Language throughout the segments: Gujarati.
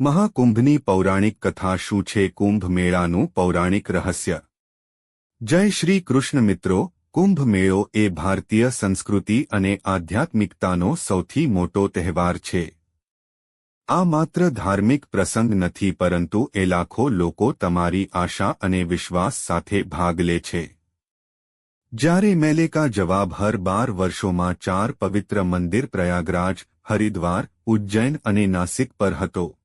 મહાકુંભની પૌરાણિક કથા શું છે? કુંભ મેળાનું પૌરાણિક રહસ્ય. જય શ્રી કૃષ્ણ મિત્રો કુંભ મેળો એ ભારતીય સંસ્કૃતિ અને આધ્યાત્મિકતાનો સૌથી મોટો તહેવાર છે. આ માત્ર ધાર્મિક પ્રસંગ નથી, પરંતુ એ લાખો લોકો તમારી આશા અને વિશ્વાસ સાથે ભાગ લે છે. જ્યારે મેલેકા જવાબ હર બાર વર્ષોમાં ચાર પવિત્ર મંદિર પ્રયાગરાજ, હરિદ્વાર, ઉજ્જૈન અને નાસિક પર હતો.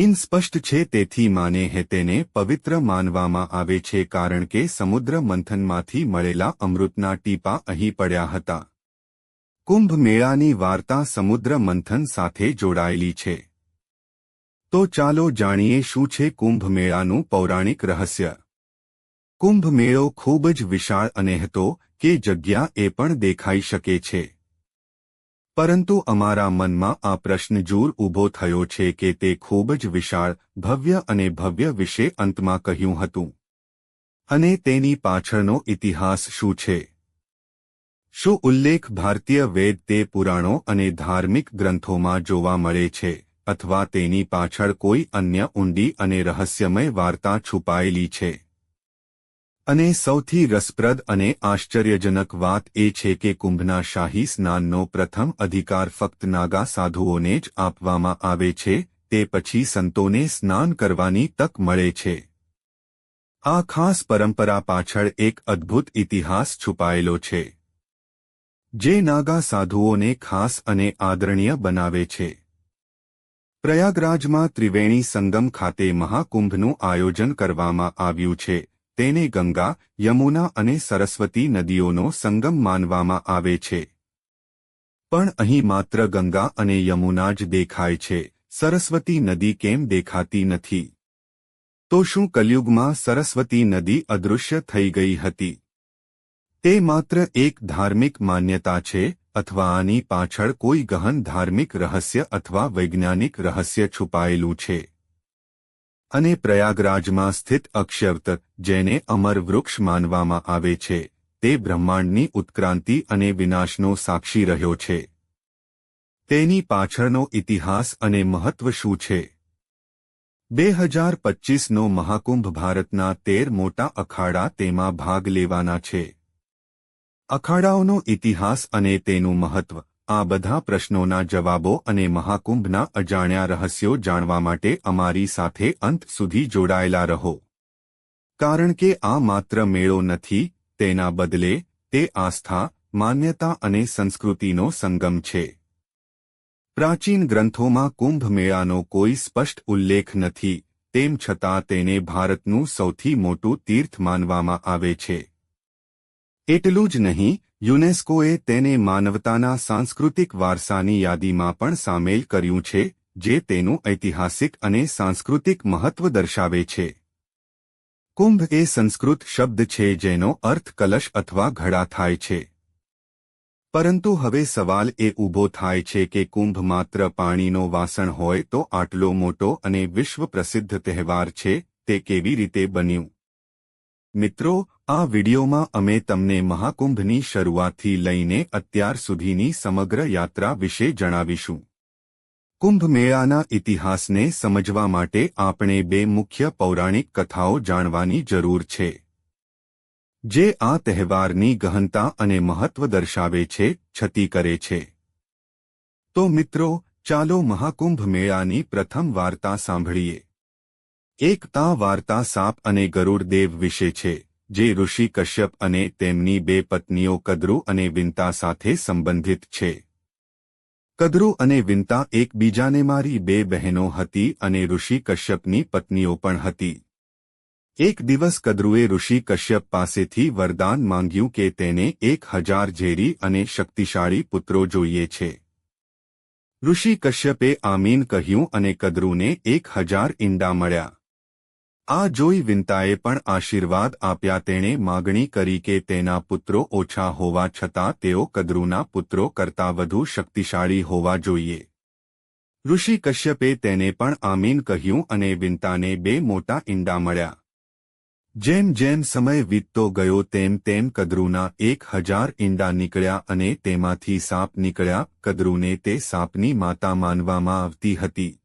ઇન સ્પષ્ટ છે તેથી માને હે તેને પવિત્ર માનવામાં આવે છે કારણ કે સમુદ્ર મંથનમાંથી મળેલા અમૃતના ટીપા અહીં પડ્યા હતા. કુંભ મેળાની વાર્તા સમુદ્ર મંથન સાથે જોડાયેલી છે. તો ચાલો જાણીએ શું છે કુંભ મેળાનું પૌરાણિક રહસ્ય. કુંભ મેળો ખૂબ જ વિશાળ અને હતો કે જગ્યા એ પણ દેખાઈ શકે છે. પરંતુ અમારા મનમાં આ પ્રશ્ન જૂર ઊભો થયો છે કે તે ખૂબ જ વિશાળ, ભવ્ય અને ભવ્ય વિશે અંતમાં કહ્યું હતું. અને તેની પાછળનો ઇતિહાસ શું છે? શું ઉલ્લેખ ભારતીય વેદ તે પુરાણો અને ધાર્મિક ગ્રંથોમાં જોવા મળે છે, અથવા તેની પાછળ કોઈ અન્ય ઊંડી અને રહસ્યમય વાર્તા છુપાયેલી છે? અને સૌથી રસપ્રદ અને આશ્ચર્યજનક વાત એ છે કે કુંભના શાહી સ્નાનનો પ્રથમ અધિકાર ફક્ત નાગા સાધુઓને જ આપવામાં આવે છે, તે પછી સંતોને સ્નાન કરવાની તક મળે છે. આ ખાસ પરંપરા પાછળ એક અદ્ભુત ઇતિહાસ છુપાયેલો છે. જે નાગા સાધુઓને ખાસ અને આદરણીય બનાવે છે. પ્રયાગરાજમાં ત્રિવેણી સંગમ ખાતે મહાકુંભનું આયોજન કરવામાં આવ્યું છે. તેને ગંગા, યમુના અને સરસ્વતી નદીઓનો સંગમ માનવામાં આવે છે. પણ અહીં માત્ર ગંગા અને યમુના જ દેખાય છે. સરસ્વતી નદી કેમ દેખાતી નથી? તો શું કલયુગમાં સરસ્વતી નદી અદૃશ્ય થઈ ગઈ હતી? તે માત્ર એક ધાર્મિક માન્યતા છે, અથવા આની પાછળ કોઈ ગહન ધાર્મિક રહસ્ય અથવા વૈજ્ઞાનિક રહસ્ય છુપાયેલું છે. અને પ્રયાગરાજમાં સ્થિત અક્ષરત, જેને અમર વૃક્ષ માનવામાં આવે છે, તે બ્રહ્માંડની ઉત્ક્રાંતિ અને વિનાશનો સાક્ષી રહ્યો છે. તેની પાછળનો ઇતિહાસ અને મહત્વ શું છે? બે હજાર પચ્ચીસનો મહાકુંભ ભારતના તેર મોટા અખાડા તેમાં ભાગ લેવાના છે. અખાડાઓનો ઇતિહાસ અને તેનું મહત્વ. આ બધા પ્રશ્નોના જવાબો અને મહાકુંભના અજાણ્યા રહસ્યો જાણવા માટે અમારી સાથે અંત સુધી જોડાયેલા રહો. કારણ કે આ માત્ર મેળો નથી, તેના બદલે તે આસ્થા, માન્યતા અને સંસ્કૃતિનો સંગમ છે. પ્રાચીન ગ્રંથોમાં કુંભ મેળાનો કોઈ સ્પષ્ટ ઉલ્લેખ નથી, તેમ છતાં તેને ભારતનું સૌથી મોટું તીર્થ માનવામાં આવે છે. એટલું જ નહીં, યુનેસ્કોએ તેને માનવતાના સાંસ્કૃતિક વારસાની યાદીમાં પણ સામેલ કર્યું છે, જે તેનું ઐતિહાસિક અને સાંસ્કૃતિક મહત્વ દર્શાવે છે. કુંભ એ સંસ્કૃત શબ્દ છે જેનો અર્થ કલશ અથવા ઘડા થાય છે. પરંતુ હવે સવાલ એ ઊભો થાય છે કે કુંભ માત્ર પાણીનો વાસણ હોય તો આટલો મોટો અને વિશ્વ પ્રસિદ્ધ તહેવાર છે, તે કેવી રીતે બન્યું? મિત્રો, આ વિડિયોમાં અમે તમને મહાકુંભની શરૂઆતથી લઈને અત્યાર સુધીની સમગ્ર યાત્રા વિશે જણાવીશું. કુંભ મેળાના ઇતિહાસને સમજવા માટે આપણે બે મુખ્ય પૌરાણિક કથાઓ જાણવાની જરૂર છે. જે આ તહેવારની ગહનતા અને મહત્વ દર્શાવે છે, છતી કરે છે. તો મિત્રો, ચાલો મહાકુંભ મેળાની પ્રથમ વાર્તા સાંભળીએ. એક તા વાર્તા સાપ અને ગરુડ દેવ વિશે છે, જે ઋષિ કશ્યપ અને તેમની બે પત્નીઓ કદ્રુ અને વિંતા સાથે સંબંધિત છે. કદ્રુ અને વિંતા એકબીજાને મારી બે બહેનો હતી અને ઋષિ કશ્યપની પત્નીઓ પણ હતી. એક દિવસ કદ્રુએ ઋષિ કશ્યપ પાસેથી વરદાન માંગ્યું કે તેને એક હજાર ઝેરી અને શક્તિશાળી પુત્રો જોઈએ છે. ઋષિ કશ્યપે આમીન કહ્યું અને કદ્રુને એક હજાર ઈંડા મળ્યા. આ જોઈ વિંતાએ પણ આશીર્વાદ આપ્યા તેણે માગણી કરી કે તેના પુત્રો ઓછા હોવા છતાં તેઓ કદ્રુના પુત્રો કરતાં વધુ શક્તિશાળી હોવા જોઈએ. ઋષિ કશ્યપે તેને પણ આમીન કહ્યું અને વિંતાને બે મોટા ઈંડા મળ્યા. જેમ જેમ સમય વીતતો ગયો તેમ તેમ કદ્રુના એક હજાર ઈંડા નીકળ્યા અને તેમાંથી સાપ નીકળ્યા. કદ્રુને તે સાપની માતા માનવામાં આવતી હતી.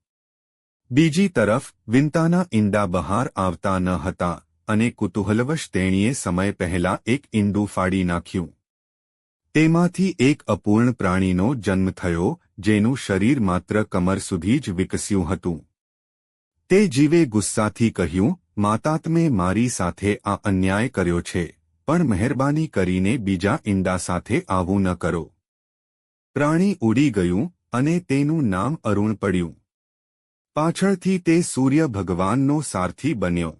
બીજી તરફ વિંતાના ઈંડા બહાર આવતા ન હતા અને કુતૂહલવશ તેણીએ સમય પહેલા એક ઈંડું ફાડી નાખ્યું. તેમાંથી એક અપૂર્ણ પ્રાણીનો જન્મ થયો, જેનું શરીર માત્ર કમર સુધી જ વિકસ્યું હતું. તે જીવે ગુસ્સાથી કહ્યું માતા તમે મારી સાથે આ અન્યાય કર્યો છે, પણ મહેરબાની કરીને બીજા ઈંડા સાથે આવું ન કરો. પ્રાણી ઉડી ગયું અને તેનું નામ અરુણ પડ્યું. પાછળથી તે સૂર્ય ભગવાનનો સારથી બન્યો.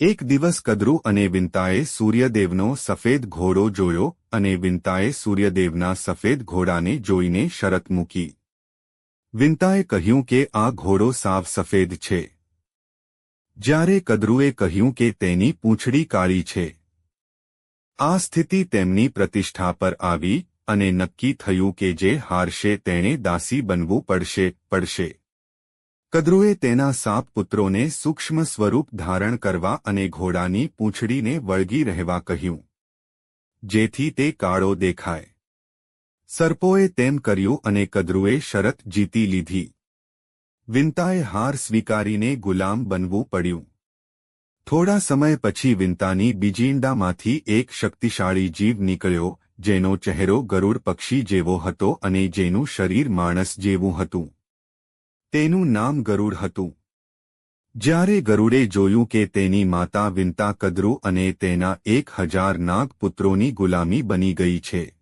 એક દિવસ કદરુ અને વિંતાએ સૂર્યદેવનો સફેદ ઘોડો જોયો અને વિંતાએ સૂર્યદેવના સફેદ ઘોડાને જોઈને શરત મૂકી. વિંતાએ કહ્યું કે આ ઘોડો સાવ સફેદ છે. જ્યારે કદરુએ કહ્યું કે તેની પૂંછડી કાળી છે. આ સ્થિતિ તેમની પ્રતિષ્ઠા પર આવી અને નક્કી થયું કે જે હારશે તેણે દાસી બનવું પડશે પડશે. કદરુએ તેના સાપ પુત્રોને સૂક્ષ્મ સ્વરૂપ ધારણ કરવા અને ઘોડાની પૂંછડીને વળગી રહેવા કહ્યું. જેથી તે કાળો દેખાય. સર્પોએ તેમ કર્યું અને કદરુએ શરત જીતી લીધી. વિંતાએ હાર સ્વીકારીને ગુલામ બનવું પડ્યું. થોડા સમય પછી વિંતાની બીજીંડામાંથી એક શક્તિશાળી જીવ નીકળ્યો, જેનો ચહેરો ગરુડ પક્ષી જેવો હતો અને જેનું શરીર માણસ જેવું હતું. તેનું નામ ગરુડ હતું. જ્યારે ગરુડે જોયું કે તેની માતા વિંતા કદરુ અને તેના એક હજાર નાગ પુત્રોની ગુલામી બની ગઈ છે.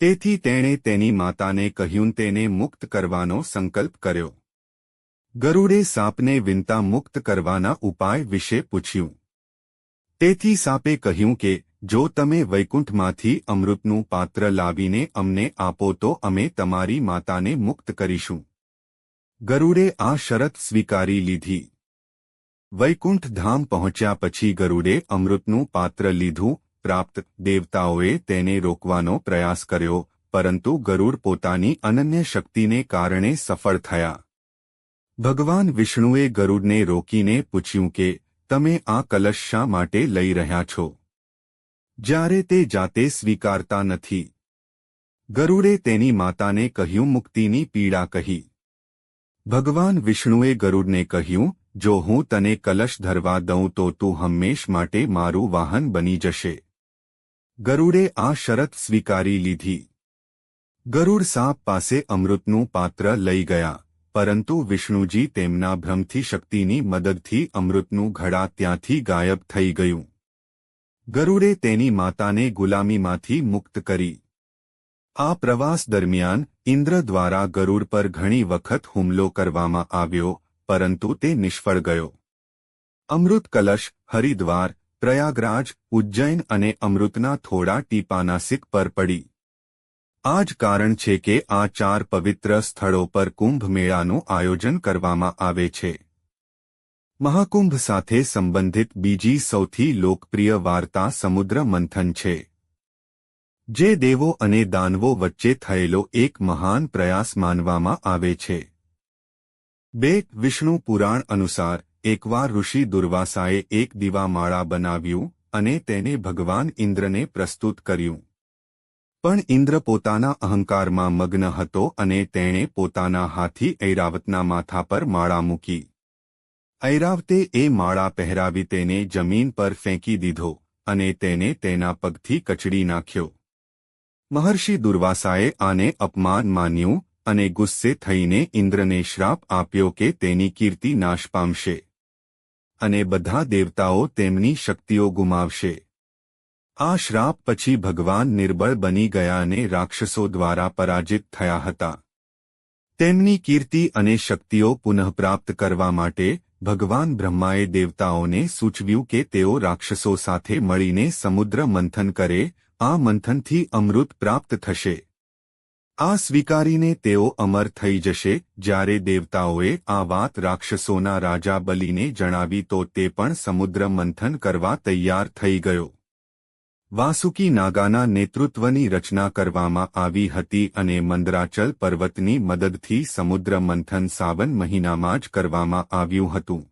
તેથી તેણે તેની માતાને કહ્યું તેને મુક્ત કરવાનો સંકલ્પ કર્યો. ગરુડે સાપને વિનતા મુક્ત કરવાના ઉપાય વિશે પૂછ્યું. તેથી સાપે કહ્યું કે, જો તમે વૈકુંઠમાંથી અમૃતનું પાત્ર લાવીને અમને આપો તો અમે તમારી માતાને મુક્ત કરીશું. ગરુડે આ શરત સ્વીકારી લીધી. વૈકુંઠ ધામ પહોંચ્યા પછી ગરુડે અમૃતનું પાત્ર લીધું, પ્રાપ્ત દેવતાઓએ તેને રોકવાનો પ્રયાસ કર્યો, પરંતુ ગરુડ પોતાની અનન્ય શક્તિને કારણે સફળ થયા. ભગવાન વિષ્ણુએ ગરુડને રોકીને પૂછ્યું કે, તમે આ કલશ શા માટે લઈ રહ્યા છો? જ્યારે તે જાતે સ્વીકારતા નથી. ગરુડે તેની માતાને કહ્યું, મુક્તિની પીડા કહી. ભગવાન વિષ્ણુએ ગરુડને કહ્યું, જો હું તને કલશ ધરવા દઉં તો તું હંમેશ માટે મારું વાહન બની જશે. ગરુડે આ શરત સ્વીકારી લીધી. ગરુડ સાપ પાસે અમૃતનું પાત્ર લઈ ગયા, પરંતુ વિષ્ણુજી તેમના ભ્રમથી શક્તિની મદદથી અમૃતનું ઘડા ત્યાંથી ગાયબ થઈ ગયું. ગરુડે તેની માતાને ગુલામીમાંથી મુક્ત કરી. આ પ્રવાસ દરમિયાન ઇન્દ્ર દ્વારા ગરુડ પર ઘણી વખત હુમલો કરવામાં આવ્યો, પરંતુ તે નિષ્ફળ ગયો. અમૃત કલશ હરિદ્વાર, પ્રયાગરાજ, ઉજ્જૈન અને અમૃતના થોડા ટીપાના સિક પર પડી. આ જ કારણ છે કે આ ચાર પવિત્ર સ્થળો પર કુંભ મેળાનું આયોજન કરવામાં આવે છે. મહાકુંભ સાથે સંબંધિત બીજી સૌથી લોકપ્રિય વાર્તા સમુદ્ર મંથન છે. જે દેવો અને દાનવો વચ્ચે થયેલો એક મહાન પ્રયાસ માનવામાં આવે છે. બે વિષ્ણુ પુરાણ અનુસાર, એકવાર ઋષિ દુર્વાસાએ એક દીવામાળા બનાવ્યું અને તેને ભગવાન ઇન્દ્રને પ્રસ્તુત કર્યું. પણ ઇન્દ્ર પોતાના અહંકારમાં મગ્ન હતો અને તેણે પોતાના હાથી ઐરાવતના માથા પર માળા મૂકી. ઐરાવતે એ માળા પહેરાવી તેને જમીન પર ફેંકી દીધો અને તેને તેના પગથી કચડી નાખ્યો. મહર્ષિ દુર્વાસાએ આને અપમાન માન્યું અને ગુસ્સે થઈને ઇન્દ્રને શ્રાપ આપ્યો કે તેની કીર્તિ નાશ પામશે અને બધા દેવતાઓ તેમની શક્તિઓ ગુમાવશે. આ શ્રાપ પછી ભગવાન નિર્બળ બની ગયા અને રાક્ષસો દ્વારા પરાજિત થયા હતા. તેમની કીર્તિ અને શક્તિઓ પુનઃપ્રાપ્ત કરવા માટે ભગવાન બ્રહ્માએ દેવતાઓને સૂચવ્યું કે તેઓ રાક્ષસો સાથે મળીને સમુદ્ર મંથન કરે આ મંથનથી અમૃત પ્રાપ્ત થશે. આ સ્વીકારીને તેઓ અમર થઈ જશે, જ્યારે દેવતાઓએ આ વાત રાક્ષસોના રાજા બલીને જણાવી તો તે પણ સમુદ્ર મંથન કરવા તૈયાર થઈ ગયો. વાસુકી નાગાના નેતૃત્વની રચના કરવામાં આવી હતી અને મંદરાચલ પર્વતની મદદથી સમુદ્ર મંથન સાવન મહિનામાં જ કરવામાં આવ્યું હતું.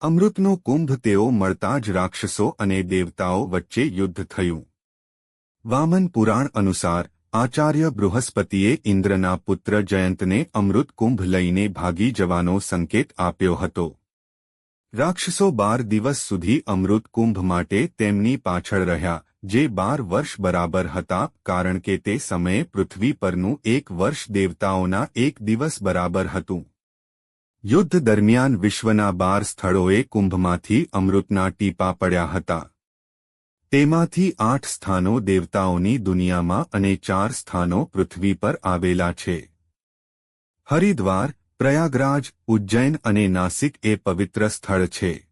અમૃતનો કુંભ તેઓ મળતા જ રાક્ષસો અને દેવતાઓ વચ્ચે યુદ્ધ થયું. વામન પુરાણ અનુસાર, આચાર્ય બૃહસ્પતિએ ઇન્દ્રના પુત્ર જયંતને અમૃત કુંભ લઈને ભાગી જવાનો સંકેત આપ્યો હતો. રાક્ષસો બાર દિવસ સુધી અમૃત કુંભ માટે તેમની પાછળ રહ્યા, જે બાર વર્ષ બરાબર હતા, કારણ કે તે સમયે પૃથ્વી પરનું એક વર્ષ દેવતાઓના એક દિવસ બરાબર હતું. યુદ્ધ દરમિયાન વિશ્વના બાર સ્થળોએ કુંભમાંથી અમૃતના ટીપા પડ્યા હતા. તેમાંથી આઠ સ્થાનો દેવતાઓની દુનિયામાં અને ચાર સ્થાનો પૃથ્વી પર આવેલા છે. હરિદ્વાર, પ્રયાગરાજ, ઉજ્જૈન અને નાસિક એ પવિત્ર સ્થળ છે.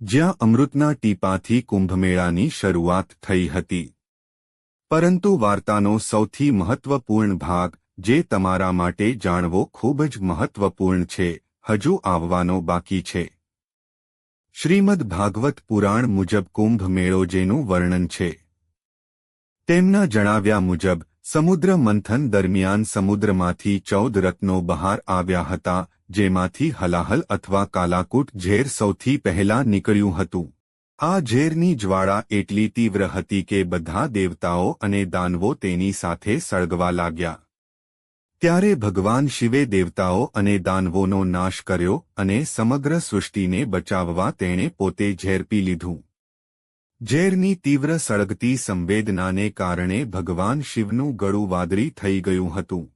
જ્યાં અમૃતના ટીપાથી કુંભમેળાની શરૂઆત થઈ હતી. પરંતુ વાર્તાનો સૌથી મહત્વપૂર્ણ ભાગ, જે તમારા માટે જાણવો ખૂબ જ મહત્વપૂર્ણ છે, હજુ આવવાનો બાકી છે. શ્રીમદ ભાગવત પુરાણ મુજબ કુંભ મેળો જેનું વર્ણન છે. તેમના જણાવ્યા મુજબ, સમુદ્ર મંથન દરમિયાન સમુદ્રમાંથી ચૌદ રત્નો બહાર આવ્યા હતા, જેમાંથી હલાહલ અથવા કાલાકૂટ ઝેર સૌથી પહેલા નીકળ્યું હતું. આ ઝેરની જ્વાળા એટલી તીવ્ર હતી કે બધા દેવતાઓ અને દાનવો તેની સાથે સળગવા લાગ્યા. ત્યારે ભગવાન શિવે દેવતાઓ અને દાનવોનો નાશ કર્યો અને સમગ્ર સૃષ્ટિને બચાવવા તેણે પોતે ઝેર પી લીધું. ઝેરની તીવ્ર સળગતી સંવેદનાને કારણે ભગવાન શિવનું ગળું વાદળી થઈ ગયું હતું.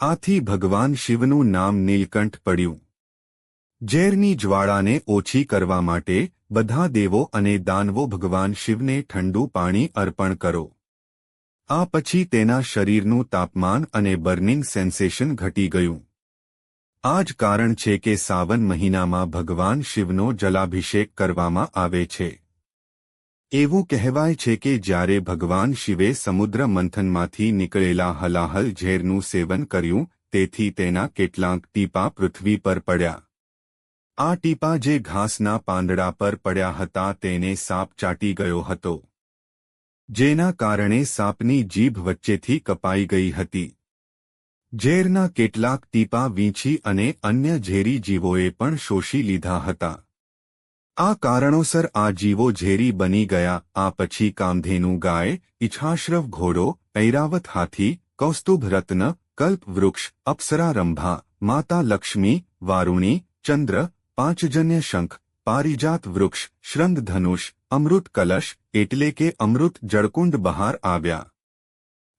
આથી ભગવાન શિવનું નામ નીલકંઠ પડ્યું. ઝેરની જ્વાળાને ઓછી કરવા માટે બધા દેવો અને દાનવો ભગવાન શિવને ઠંડુ પાણી અર્પણ કરો. આ પછી તેના શરીરનું તાપમાન અને બર્નિંગ સેન્સેશન ઘટી ગયું. આ જ કારણ છે કે સાવન મહિનામાં ભગવાન શિવનો જલાભિષેક કરવામાં આવે છે. એવું કહેવાય છે કે જ્યારે ભગવાન શિવે સમુદ્ર મંથનમાંથી નીકળેલા હલાહલ ઝેરનું સેવન કર્યું, તેથી તેના કેટલાંક ટીપા પૃથ્વી પર પડ્યા. આ ટીપા જે ઘાસના પાંદડા પર પડ્યા હતા તેને સાપ ચાટી ગયો હતો. જેના કારણે સાપની જીભ વચ્ચેથી કપાઈ ગઈ હતી. ઝેરના કેટલાક ટીપા વીંછી અને અન્ય ઝેરી જીવોએ પણ શોષી લીધા હતા. આ કારણોસર આ જીવો ઝેરી બની ગયા, આ પછી કામધેનુ ગાય ઇચ્છાશ્રવ ઘોડો, ઐરાવત હાથી, કૌસ્તુભ રત્ન, કલ્પ વૃક્ષ માતા લક્ષ્મી, વારુણી, ચંદ્ર, પાંચજન્ય શંખ પારિજાત વૃક્ષ શ્રંદ ધનુષ અમૃત કલશ, એટલે કે અમૃત જળકુંડ બહાર આવ્યા.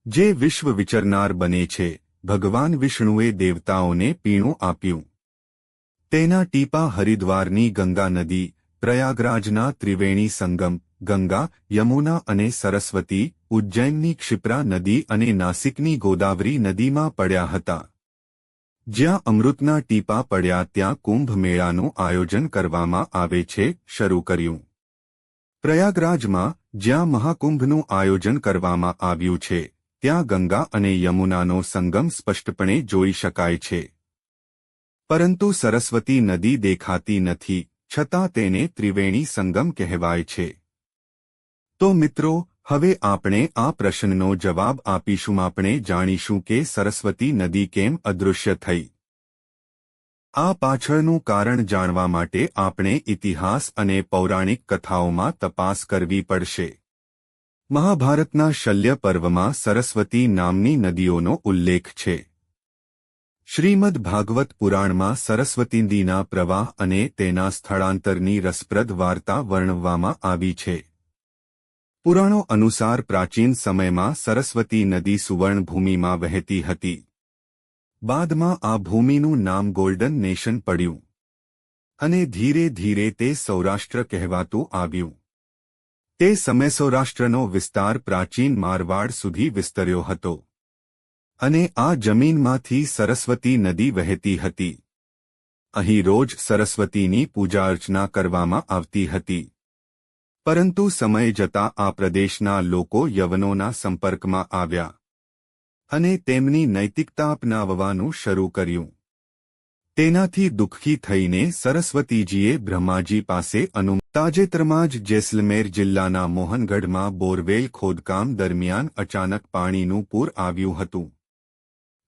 જે વિશ્વ વિચરનાર બને છે, ભગવાન વિષ્ણુએ દેવતાઓને પીણું આપ્યું. તેના ટીપા હરિદ્વારની ગંગા નદી, પ્રયાગરાજના ત્રિવેણી સંગમ, ગંગા, યમુના અને સરસ્વતી, ઉજ્જૈનની ક્ષિપ્રા નદી અને નાસિકની ગોદાવરી નદીમાં પડ્યા હતા. જ્યાં અમૃતના ટીપા પડ્યા ત્યાં કુંભ મેળાનું આયોજન કરવામાં આવે છે, શરૂ કર્યું. પ્રયાગરાજમાં, જ્યાં મહાકુંભનું આયોજન કરવામાં આવ્યું છે, ત્યાં ગંગા અને યમુનાનો સંગમ સ્પષ્ટપણે જોઈ શકાય છે. પરંતુ સરસ્વતી નદી દેખાતી નથી, છતાં તેને ત્રિવેણી સંગમ કહેવાય છે. તો મિત્રો હવે આપણે આ પ્રશ્નનો જવાબ આપીશું. આપણે જાણીશું કે સરસ્વતી નદી કેમ અદૃશ્ય થઈ. આ પાછળનું કારણ જાણવા માટે આપણે ઇતિહાસ અને પૌરાણિક કથાઓમાં તપાસ કરવી પડશે. મહાભારતના શલ્ય પર્વમાં સરસ્વતી નામની નદીઓનો ઉલ્લેખ છે. શ્રીમદ ભાગવત પુરાણમાં સરસ્વતીનદીના પ્રવાહ અને તેના સ્થળાંતરની રસપ્રદ વાર્તા વર્ણવવામાં આવી છે. પુરાણો અનુસાર પ્રાચીન સમયમાં સરસ્વતી નદી સુવર્ણભૂમિમાં વહેતી હતી. બાદમાં આ ભૂમિનું નામ ગોલ્ડન નેશન પડ્યું. અને ધીરે ધીરે તે સૌરાષ્ટ્ર કહેવાતું આવ્યું. તે સમય સૌરાષ્ટ્રનો વિસ્તાર પ્રાચીન મારવાડ સુધી વિસ્તર્યો હતો. અને આ જમીનમાંથી સરસ્વતી નદી વહેતી હતી. અહીં રોજ સરસ્વતીની પૂજા અર્ચના કરવામાં આવતી હતી. પરંતુ સમય જતાં આ પ્રદેશના લોકો યવનોના સંપર્કમાં આવ્યા અને તેમની નૈતિકતા અપનાવવાનું શરૂ કર્યું. તેનાથી દુઃખી થઈને સરસ્વતીજીએ બ્રહ્માજી પાસે અનુ તાજેતરમાં જ જેસલમેર જિલ્લાના મોહનગઢમાં બોરવેલ ખોદકામ દરમિયાન અચાનક પાણીનું પૂર આવ્યું હતું.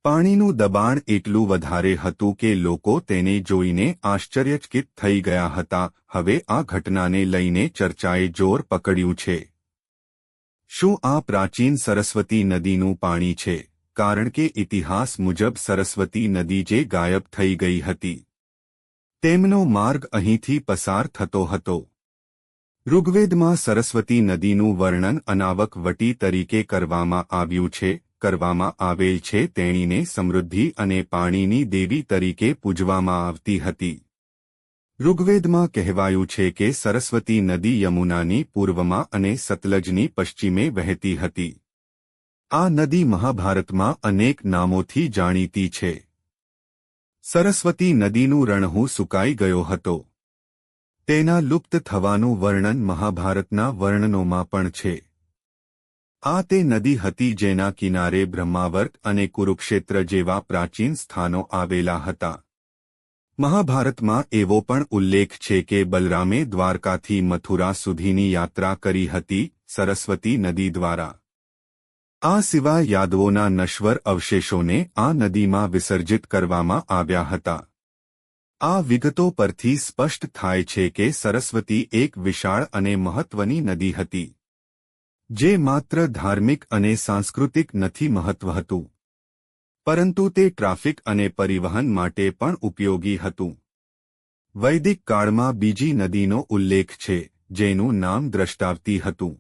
પાણીનું દબાણ એટલું વધારે હતું કે લોકો તેને જોઈને આશ્ચર્યચકિત થઈ ગયા હતા. હવે આ ઘટનાને લઈને ચર્ચાએ જોર પકડ્યું છે. શું આ પ્રાચીન સરસ્વતી નદીનું પાણી છે? કારણ કે ઇતિહાસ મુજબ સરસ્વતી નદી જે ગાયબ થઈ ગઈ હતી. તેમનો માર્ગ અહીંથી પસાર થતો હતો. ઋગ્વેદમાં સરસ્વતી નદીનું વર્ણન અનાવક વટી તરીકે કરવામાં આવ્યું છે. કરવામાં આવેલ છે તેણીને સમૃદ્ધિ અને પાણીની દેવી તરીકે પૂજવામાં આવતી હતી. ઋગ્વેદમાં કહેવાયું છે કે સરસ્વતી નદી યમુનાની પૂર્વમાં અને સતલજની પશ્ચિમે વહેતી હતી. આ નદી મહાભારતમાં અનેક નામોથી જાણીતી છે. સરસ્વતી નદીનું રણહું સુકાઈ ગયો હતો. તેના લુપ્ત થવાનું વર્ણન મહાભારતના વર્ણનોમાં પણ છે. આ તે નદી હતી જેના કિનારે બ્રહ્માવર્ત અને કુરુક્ષેત્ર જેવા પ્રાચીન સ્થાનો આવેલા હતા. મહાભારતમાં એવો પણ ઉલ્લેખ છે કે બલરામે દ્વારકાથી મથુરા સુધીની યાત્રા કરી હતી સરસ્વતી નદી દ્વારા. આ સિવાય યાદવોના નશ્વર અવશેષોને આ નદીમાં વિસર્જિત કરવામાં આવ્યા હતા. આ વિગતો પરથી સ્પષ્ટ થાય છે કે સરસ્વતી એક વિશાળ અને મહત્વની નદી હતી. જે માત્ર ધાર્મિક અને સાંસ્કૃતિક નથી મહત્વ હતું પરંતુ તે ટ્રાફિક અને પરિવહન માટે પણ ઉપયોગી હતું. વૈદિક કાળમાં બીજી નદીનો ઉલ્લેખ છે, જેનું નામ દ્રષ્ટાવતી હતું.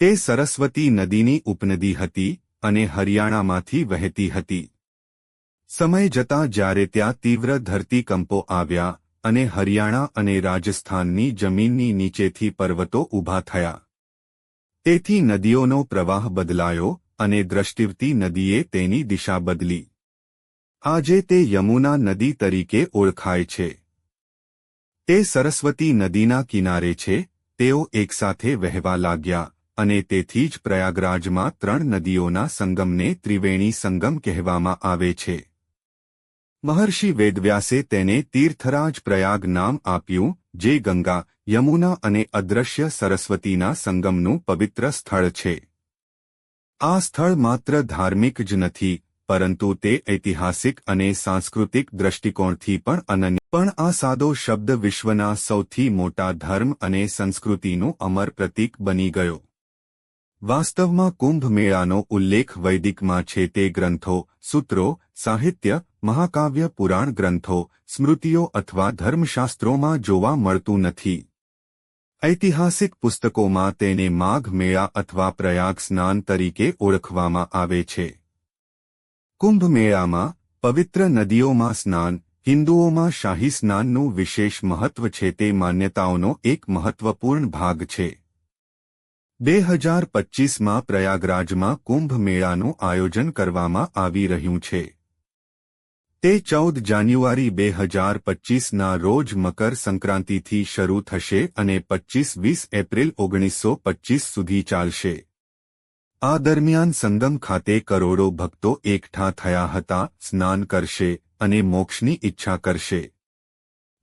તે સરસ્વતી નદીની ઉપનદી હતી અને હરિયાણામાંથી વહેતી હતી. સમય જતાં જ્યારે ત્યાં તીવ્ર ધરતીકંપો આવ્યા અને હરિયાણા અને રાજસ્થાનની જમીનની નીચેથી પર્વતો ઊભા થયા. તેથી નદીઓનો પ્રવાહ બદલાયો અને દ્રષ્ટિવતી નદીએ તેની દિશા બદલી. આજે તે યમુના નદી તરીકે ઓળખાય છે. તે સરસ્વતી નદીના કિનારે છે, તેઓ એકસાથે વહેવા લાગ્યા અને તેથી જ પ્રયાગરાજમાં ત્રણ નદીઓના સંગમને ત્રિવેણી સંગમ કહેવામાં આવે છે. મહર્ષિ વેદવ્યાસે તેને તીર્થરાજ પ્રયાગ નામ આપ્યું, જે ગંગા યમુના અને અદ્રશ્ય સરસ્વતીના સંગમનું પવિત્ર સ્થળ છે. આ સ્થળ માત્ર ધાર્મિક જ નથી, પરંતુ તે ઐતિહાસિક અને સાંસ્કૃતિક દ્રષ્ટિકોણથી પણ અનન્ય. પણ આ સાદો શબ્દ વિશ્વના સૌથી મોટા ધર્મ અને સંસ્કૃતિનું અમર પ્રતીક બની ગયો. વાસ્તવમાં કુંભ મેળાનો ઉલ્લેખ વૈદિકમાં છે તે ગ્રંથો, સૂત્રો, સાહિત્ય, મહાકાવ્ય પુરાણ ગ્રંથો, સ્મૃતિઓ અથવા ધર્મશાસ્ત્રોમાં જોવા મળતું નથી. ઐતિહાસિક પુસ્તકોમાં તેને માઘ મેળા અથવા પ્રયાગ સ્નાન તરીકે ઓળખવામાં આવે છે. કુંભ મેળામાં પવિત્ર નદીઓમાં સ્નાન, હિન્દુઓમાં શાહી સ્નાનનું વિશેષ મહત્વ છે તે માન્યતાઓનો એક મહત્વપૂર્ણ ભાગ છે. બે હજાર પચ્ચીસમાં પ્રયાગરાજમાં કુંભ મેળાનું આયોજન કરવામાં આવી રહ્યું છે. તે ચૌદ જાન્યુઆરી બે હજાર પચ્ચીસના રોજ મકર સંક્રાંતિથી શરૂ થશે અને પચ્ચીસ વીસ એપ્રિલ ઓગણીસો પચ્ચીસ સુધી ચાલશે. આ દરમિયાન સંગમ ખાતે કરોડો ભક્તો એકઠા થયા હતા, સ્નાન કરશે અને મોક્ષની ઈચ્છા કરશે.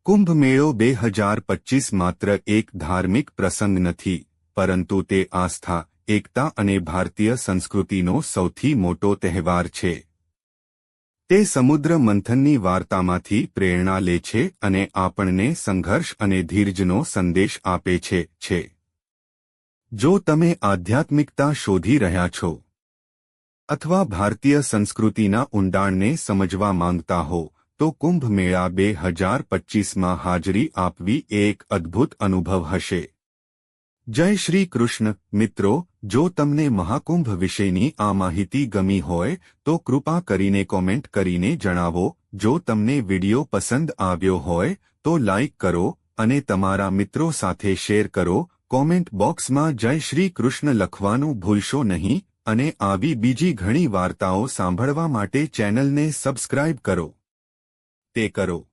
કુંભ મેળો બે હજાર પચ્ચીસ માત્ર એક ધાર્મિક પ્રસંગ નથી, પરંતુ તે આસ્થા, એકતા અને ભારતીય સંસ્કૃતિનો સૌથી મોટો તહેવાર છે. તે સમુદ્ર મંથનની વાર્તામાંથી પ્રેરણા લે છે અને આપણને સંઘર્ષ અને ધીરજનો સંદેશ આપે છે છે. જો તમે આધ્યાત્મિકતા શોધી રહ્યા છો અથવા ભારતીય સંસ્કૃતિના ઊંડાણને સમજવા માંગતા હો, તો કુંભ મેળા બે હજાર પચ્ચીસમાં હાજરી આપવી એક અદ્ભુત અનુભવ હશે. જય શ્રી કૃષ્ણ. મિત્રો, જો તમને મહાકુંભ વિશેની આ માહિતી ગમી હોય, તો કૃપા કરીને કોમેન્ટ કરીને જણાવો. જો તમને વિડિયો પસંદ આવ્યો હોય, તો લાઇક કરો અને તમારા મિત્રો સાથે શેર કરો. કોમેન્ટ બોક્સમાં જય શ્રી કૃષ્ણ લખવાનું ભૂલશો નહીં અને આવી બીજી ઘણી વાર્તાઓ સાંભળવા માટે ચેનલને સબસ્ક્રાઇબ કરો. તે કરો.